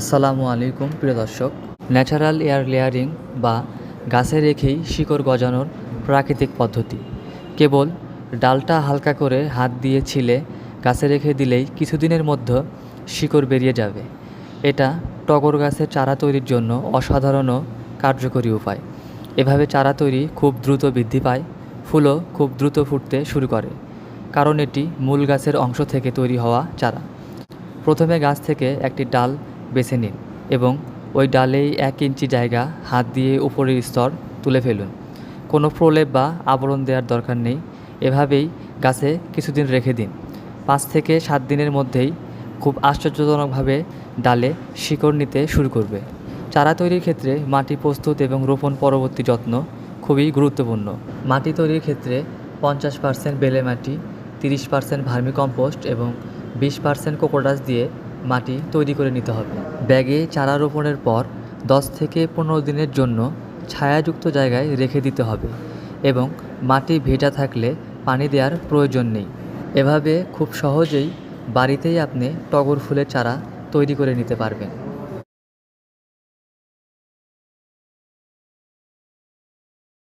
আসসালামু আলাইকুম, প্রিয় দর্শক। ন্যাচারাল এয়ার লেয়ারিং বা গাছে রেখেই শিকড় গজানোর প্রাকৃতিক পদ্ধতি। কেবল ডালটা হালকা করে হাত দিয়ে ছিলে গাছে রেখে দিলেই কিছুদিনের মধ্যে শিকড় বেরিয়ে যাবে। এটা টগর গাছের চারা তৈরির জন্য অসাধারণ কার্যকরী উপায়। এভাবে চারা তৈরি খুব দ্রুত বৃদ্ধি পায়, ফুলও খুব দ্রুত ফুটতে শুরু করে, কারণ এটি মূল গাছের অংশ থেকে তৈরি হওয়া চারা। প্রথমে গাছ থেকে একটি ডাল বেছে নিন এবং ওই ডালেই এক ইঞ্চি জায়গা হাত দিয়ে উপরের স্তর তুলে ফেলুন। কোনো প্রলেপ বা আবরণ দেওয়ার দরকার নেই। এভাবেই গাছে কিছুদিন রেখে দিন। পাঁচ থেকে সাত দিনের মধ্যেই খুব আশ্চর্যজনকভাবে ডালে শিকড় নিতে শুরু করবে। চারা তৈরির ক্ষেত্রে মাটি প্রস্তুত এবং রোপণ পরবর্তী যত্ন খুবই গুরুত্বপূর্ণ। মাটি তৈরির ক্ষেত্রে পঞ্চাশ পার্সেন্ট বেলে মাটি, তিরিশ পার্সেন্ট ভার্মি কম্পোস্ট এবং বিশ পার্সেন্ট কোকোডাস দিয়ে মাটি তৈরি করে নিতে হবে। ব্যাগে চারা রোপণের পর দশ থেকে পনেরো দিনের জন্য ছায়াযুক্ত জায়গায় রেখে দিতে হবে এবং মাটি ভেজা থাকলে পানি দেওয়ার প্রয়োজন নেই। এভাবে খুব সহজেই বাড়িতেই আপনি টগর ফুলের চারা তৈরি করে নিতে পারবেন।